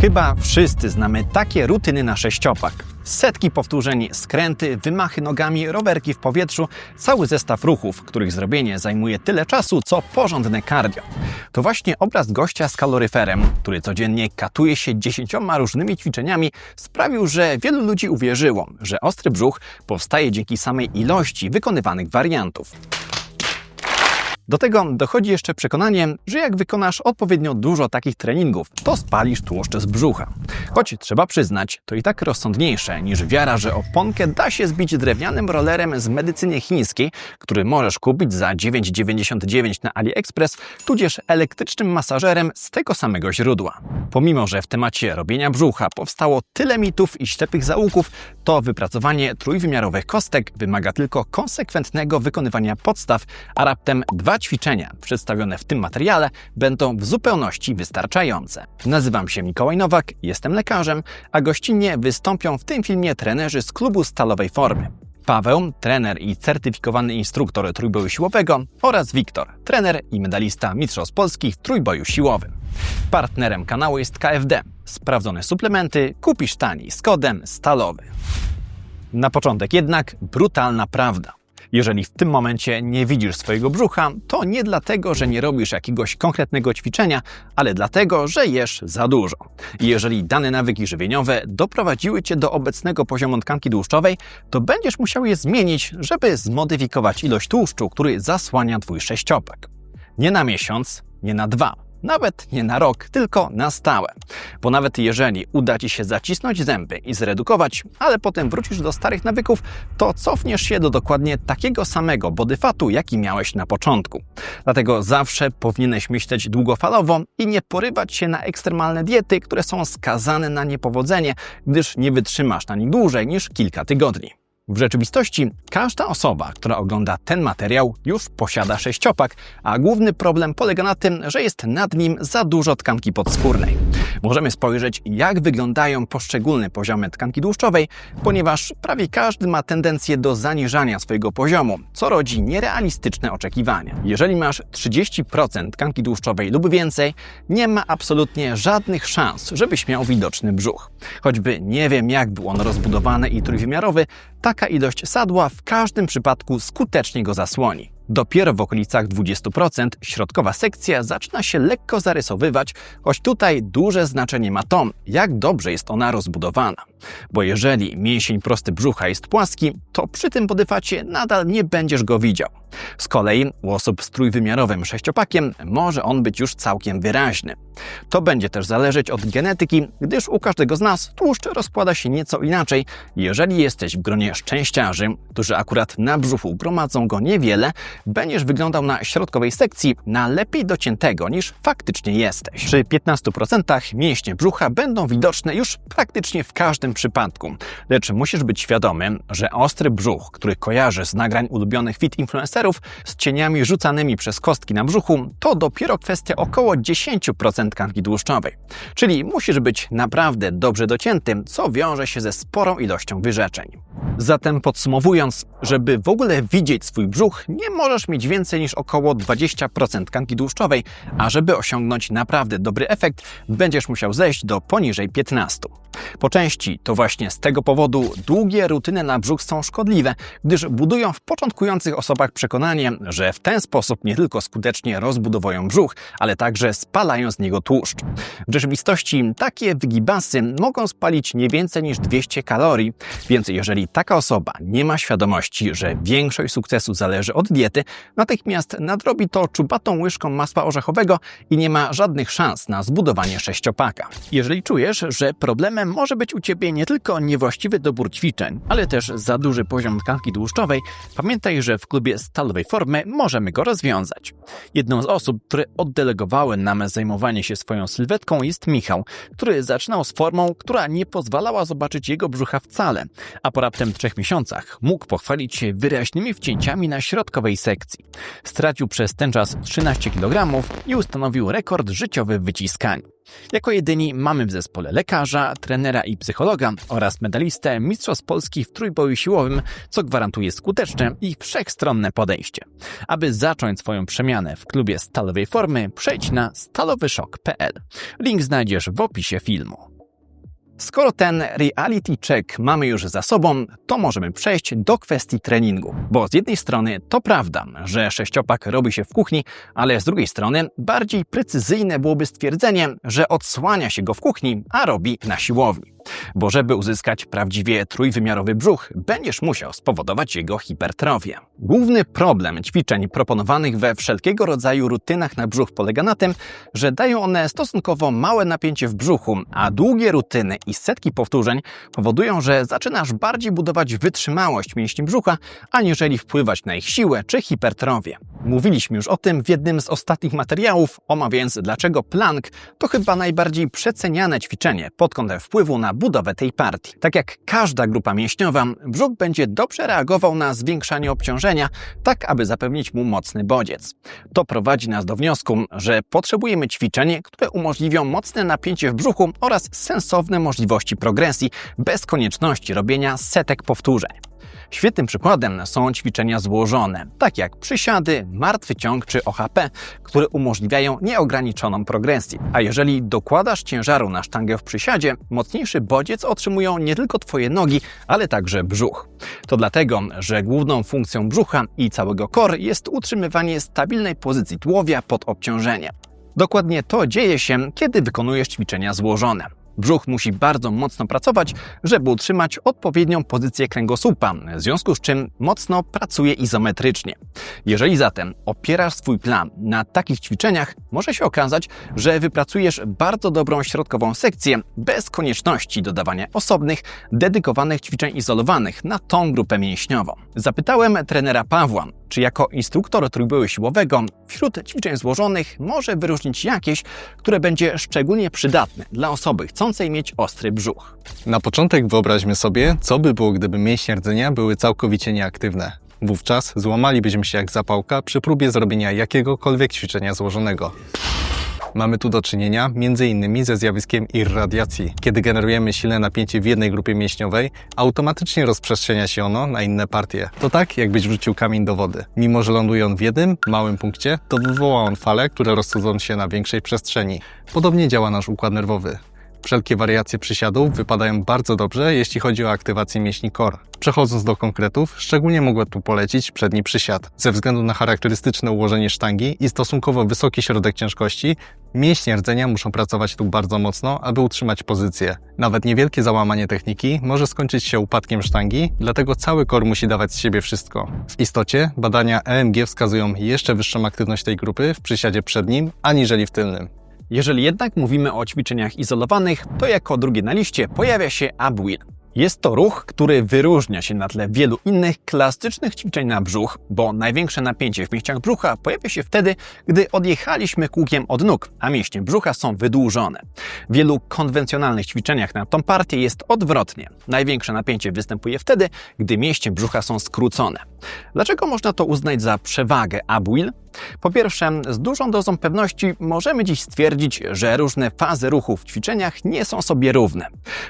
Chyba wszyscy znamy takie rutyny na sześciopak. Setki powtórzeń, skręty, wymachy nogami, rowerki w powietrzu, cały zestaw ruchów, których zrobienie zajmuje tyle czasu, co porządne cardio. To właśnie obraz gościa z kaloryferem, który codziennie katuje się dziesięcioma różnymi ćwiczeniami, sprawił, że wielu ludzi uwierzyło, że ostry brzuch powstaje dzięki samej ilości wykonywanych wariantów. Do tego dochodzi jeszcze przekonanie, że jak wykonasz odpowiednio dużo takich treningów, to spalisz tłuszcze z brzucha. Choć trzeba przyznać, to i tak rozsądniejsze niż wiara, że oponkę da się zbić drewnianym rollerem z medycyny chińskiej, który możesz kupić za 9,99 na AliExpress, tudzież elektrycznym masażerem z tego samego źródła. Pomimo, że w temacie robienia brzucha powstało tyle mitów i ślepych zaułków, to wypracowanie trójwymiarowych kostek wymaga tylko konsekwentnego wykonywania podstaw, a raptem dwa ćwiczenia przedstawione w tym materiale będą w zupełności wystarczające. Nazywam się Mikołaj Nowak, jestem lekarzem, a gościnnie wystąpią w tym filmie trenerzy z klubu Stalowej Formy. Paweł, trener i certyfikowany instruktor trójboju siłowego oraz Wiktor, trener i medalista Mistrzostw Polski w trójboju siłowym. Partnerem kanału jest KFD. Sprawdzone suplementy kupisz taniej z kodem stalowy. Na początek jednak brutalna prawda. Jeżeli w tym momencie nie widzisz swojego brzucha, to nie dlatego, że nie robisz jakiegoś konkretnego ćwiczenia, ale dlatego, że jesz za dużo. Jeżeli dane nawyki żywieniowe doprowadziły cię do obecnego poziomu tkanki tłuszczowej, to będziesz musiał je zmienić, żeby zmodyfikować ilość tłuszczu, który zasłania twój sześciopak. Nie na miesiąc, nie na dwa nawet nie na rok, tylko na stałe. Bo nawet jeżeli uda Ci się zacisnąć zęby i zredukować, ale potem wrócisz do starych nawyków, to cofniesz się do dokładnie takiego samego bodyfatu, jaki miałeś na początku. Dlatego zawsze powinieneś myśleć długofalowo i nie porywać się na ekstremalne diety, które są skazane na niepowodzenie, gdyż nie wytrzymasz na nich dłużej niż kilka tygodni. W rzeczywistości każda osoba, która ogląda ten materiał, już posiada sześciopak, a główny problem polega na tym, że jest nad nim za dużo tkanki podskórnej. Możemy spojrzeć, jak wyglądają poszczególne poziomy tkanki tłuszczowej, ponieważ prawie każdy ma tendencję do zaniżania swojego poziomu, co rodzi nierealistyczne oczekiwania. Jeżeli masz 30% tkanki tłuszczowej lub więcej, nie ma absolutnie żadnych szans, żebyś miał widoczny brzuch. Choćby nie wiem, jak był on rozbudowany i trójwymiarowy, taka ilość sadła w każdym przypadku skutecznie go zasłoni. Dopiero w okolicach 20% środkowa sekcja zaczyna się lekko zarysowywać, choć tutaj duże znaczenie ma to, jak dobrze jest ona rozbudowana. Bo jeżeli mięsień prosty brzucha jest płaski, to przy tym podyfacie nadal nie będziesz go widział. Z kolei u osób z trójwymiarowym sześciopakiem może on być już całkiem wyraźny. To będzie też zależeć od genetyki, gdyż u każdego z nas tłuszcz rozkłada się nieco inaczej. Jeżeli jesteś w gronie szczęściarzy, którzy akurat na brzuchu gromadzą go niewiele, będziesz wyglądał na środkowej sekcji na lepiej dociętego niż faktycznie jesteś. Przy 15% mięśnie brzucha będą widoczne już praktycznie w każdym przypadku. Lecz musisz być świadomy, że ostry brzuch, który kojarzy z nagrań ulubionych fit influencerów z cieniami rzucanymi przez kostki na brzuchu, to dopiero kwestia około 10% tkanki tłuszczowej. Czyli musisz być naprawdę dobrze dociętym, co wiąże się ze sporą ilością wyrzeczeń. Zatem podsumowując, żeby w ogóle widzieć swój brzuch, nie możesz mieć więcej niż około 20% tkanki tłuszczowej, a żeby osiągnąć naprawdę dobry efekt, będziesz musiał zejść do poniżej 15. Po części to właśnie z tego powodu długie rutyny na brzuch są szkodliwe, gdyż budują w początkujących osobach przekonanie, że w ten sposób nie tylko skutecznie rozbudowują brzuch, ale także spalają z niego tłuszcz. W rzeczywistości takie wygibasy mogą spalić nie więcej niż 200 kalorii, więc jeżeli taka osoba nie ma świadomości, że większość sukcesu zależy od diety, natychmiast nadrobi to czubatą łyżką masła orzechowego i nie ma żadnych szans na zbudowanie sześciopaka. Jeżeli czujesz, że problemem może być u Ciebie nie tylko niewłaściwy dobór ćwiczeń, ale też za duży poziom tkanki tłuszczowej, pamiętaj, że w klubie stalowej formy możemy go rozwiązać. Jedną z osób, które oddelegowały nam zajmowanie się swoją sylwetką jest Michał, który zaczynał z formą, która nie pozwalała zobaczyć jego brzucha wcale, a po raptem trzech miesiącach mógł pochwalić się wyraźnymi wcięciami na środkowej sekcji. Stracił przez ten czas 13 kg i ustanowił rekord życiowy w wyciskaniu. Jako jedyni mamy w zespole lekarza, trenera i psychologa oraz medalistę Mistrzostw Polski w trójboju siłowym, co gwarantuje skuteczne i wszechstronne podejście. Aby zacząć swoją przemianę w klubie stalowej formy, przejdź na stalowyszok.pl. Link znajdziesz w opisie filmu. Skoro ten reality check mamy już za sobą, to możemy przejść do kwestii treningu. Bo z jednej strony to prawda, że sześciopak robi się w kuchni, ale z drugiej strony bardziej precyzyjne byłoby stwierdzenie, że odsłania się go w kuchni, a robi na siłowni. Bo żeby uzyskać prawdziwie trójwymiarowy brzuch, będziesz musiał spowodować jego hipertrofię. Główny problem ćwiczeń proponowanych we wszelkiego rodzaju rutynach na brzuch polega na tym, że dają one stosunkowo małe napięcie w brzuchu, a długie rutyny i setki powtórzeń powodują, że zaczynasz bardziej budować wytrzymałość mięśni brzucha, aniżeli wpływać na ich siłę czy hipertrofię. Mówiliśmy już o tym w jednym z ostatnich materiałów, omawiając dlaczego plank to chyba najbardziej przeceniane ćwiczenie pod kątem wpływu na budowę tej partii. Tak jak każda grupa mięśniowa, brzuch będzie dobrze reagował na zwiększanie obciążenia, tak aby zapewnić mu mocny bodziec. To prowadzi nas do wniosku, że potrzebujemy ćwiczeń, które umożliwią mocne napięcie w brzuchu oraz sensowne możliwości progresji bez konieczności robienia setek powtórzeń. Świetnym przykładem są ćwiczenia złożone, tak jak przysiady, martwy ciąg czy OHP, które umożliwiają nieograniczoną progresję. A jeżeli dokładasz ciężaru na sztangę w przysiadzie, mocniejszy bodziec otrzymują nie tylko Twoje nogi, ale także brzuch. To dlatego, że główną funkcją brzucha i całego kor jest utrzymywanie stabilnej pozycji tułowia pod obciążeniem. Dokładnie to dzieje się, kiedy wykonujesz ćwiczenia złożone. Brzuch musi bardzo mocno pracować, żeby utrzymać odpowiednią pozycję kręgosłupa, w związku z czym mocno pracuje izometrycznie. Jeżeli zatem opierasz swój plan na takich ćwiczeniach, może się okazać, że wypracujesz bardzo dobrą środkową sekcję bez konieczności dodawania osobnych, dedykowanych ćwiczeń izolowanych na tą grupę mięśniową. Zapytałem trenera Pawła, czy jako instruktor trójboju siłowego wśród ćwiczeń złożonych może wyróżnić jakieś, które będzie szczególnie przydatne dla osoby chcącej mieć ostry brzuch. Na początek wyobraźmy sobie, co by było, gdyby mięśnie rdzenia były całkowicie nieaktywne. Wówczas złamalibyśmy się jak zapałka przy próbie zrobienia jakiegokolwiek ćwiczenia złożonego. Mamy tu do czynienia m.in. ze zjawiskiem irradiacji. Kiedy generujemy silne napięcie w jednej grupie mięśniowej, automatycznie rozprzestrzenia się ono na inne partie. To tak, jakbyś wrzucił kamień do wody. Mimo, że ląduje on w jednym, małym punkcie, to wywoła on fale, które rozchodzą się na większej przestrzeni. Podobnie działa nasz układ nerwowy. Wszelkie wariacje przysiadów wypadają bardzo dobrze, jeśli chodzi o aktywację mięśni core. Przechodząc do konkretów, szczególnie mogę tu polecić przedni przysiad. Ze względu na charakterystyczne ułożenie sztangi i stosunkowo wysoki środek ciężkości, mięśnie rdzenia muszą pracować tu bardzo mocno, aby utrzymać pozycję. Nawet niewielkie załamanie techniki może skończyć się upadkiem sztangi, dlatego cały kor musi dawać z siebie wszystko. W istocie badania EMG wskazują jeszcze wyższą aktywność tej grupy w przysiadzie przednim, aniżeli w tylnym. Jeżeli jednak mówimy o ćwiczeniach izolowanych, to jako drugie na liście pojawia się abwheel. Jest to ruch, który wyróżnia się na tle wielu innych klasycznych ćwiczeń na brzuch, bo największe napięcie w mięśniach brzucha pojawia się wtedy, gdy odjechaliśmy kółkiem od nóg, a mięśnie brzucha są wydłużone. W wielu konwencjonalnych ćwiczeniach na tą partię jest odwrotnie. Największe napięcie występuje wtedy, gdy mięśnie brzucha są skrócone. Dlaczego można to uznać za przewagę abwheel? Po pierwsze, z dużą dozą pewności możemy dziś stwierdzić, że różne fazy ruchu w ćwiczeniach nie są sobie równe.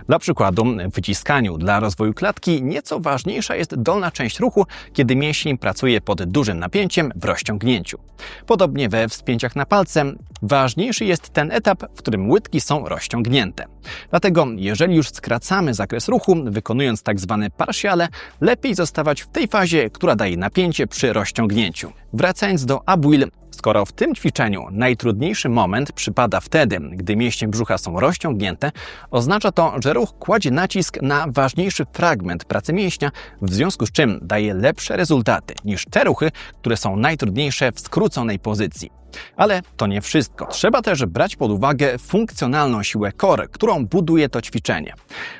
Dla przykładu, w wyciskaniu dla rozwoju klatki nieco ważniejsza jest dolna część ruchu, kiedy mięsień pracuje pod dużym napięciem w rozciągnięciu. Podobnie we wspięciach na palce, ważniejszy jest ten etap, w którym łydki są rozciągnięte. Dlatego, jeżeli już skracamy zakres ruchu, wykonując tak zwane partiale, lepiej zostawać w tej fazie, która daje napięcie przy rozciągnięciu. Wracając do abwheel, skoro w tym ćwiczeniu najtrudniejszy moment przypada wtedy, gdy mięśnie brzucha są rozciągnięte, oznacza to, że ruch kładzie nacisk na ważniejszy fragment pracy mięśnia, w związku z czym daje lepsze rezultaty niż te ruchy, które są najtrudniejsze w skróconej pozycji. Ale to nie wszystko. Trzeba też brać pod uwagę funkcjonalną siłę core, którą buduje to ćwiczenie.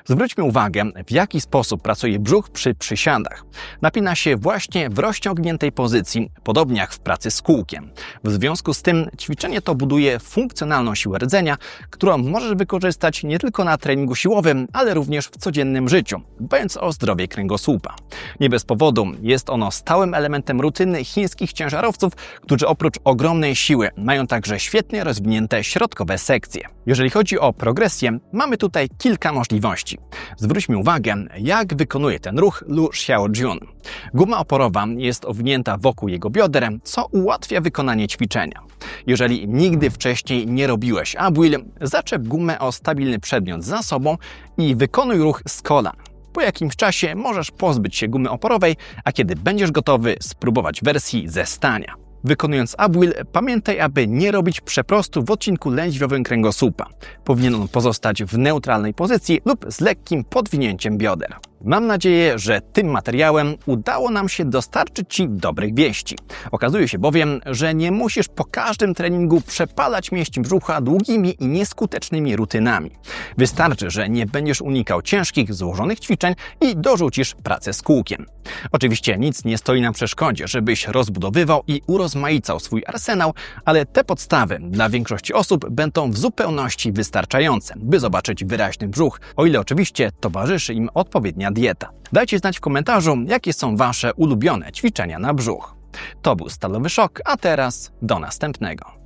Zwróćmy uwagę, w jaki sposób pracuje brzuch przy przysiadach. Napina się właśnie w rozciągniętej pozycji, podobnie jak w pracy z kółkiem. W związku z tym ćwiczenie to buduje funkcjonalną siłę rdzenia, którą możesz wykorzystać nie tylko na treningu siłowym, ale również w codziennym życiu, dbając o zdrowie kręgosłupa. Nie bez powodu jest ono stałym elementem rutyny chińskich ciężarowców, którzy oprócz ogromnej siły. Mają także świetnie rozwinięte środkowe sekcje. Jeżeli chodzi o progresję, mamy tutaj kilka możliwości. Zwróćmy uwagę, jak wykonuje ten ruch Lu Xiaojun. Guma oporowa jest owinięta wokół jego bioder, co ułatwia wykonanie ćwiczenia. Jeżeli nigdy wcześniej nie robiłeś abwheel, zaczep gumę o stabilny przedmiot za sobą i wykonuj ruch z kolan. Po jakimś czasie możesz pozbyć się gumy oporowej, a kiedy będziesz gotowy, spróbować wersji ze stania. Wykonując abwheel, pamiętaj, aby nie robić przeprostu w odcinku lędźwiowym kręgosłupa. Powinien on pozostać w neutralnej pozycji lub z lekkim podwinięciem bioder. Mam nadzieję, że tym materiałem udało nam się dostarczyć Ci dobrych wieści. Okazuje się bowiem, że nie musisz po każdym treningu przepalać mięśni brzucha długimi i nieskutecznymi rutynami. Wystarczy, że nie będziesz unikał ciężkich, złożonych ćwiczeń i dorzucisz pracę z kółkiem. Oczywiście nic nie stoi na przeszkodzie, żebyś rozbudowywał i urozmaicał swój arsenał, ale te podstawy dla większości osób będą w zupełności wystarczające, by zobaczyć wyraźny brzuch, o ile oczywiście towarzyszy im dieta. Dajcie znać w komentarzu, jakie są Wasze ulubione ćwiczenia na brzuch. To był Stalowy Szok, a teraz do następnego.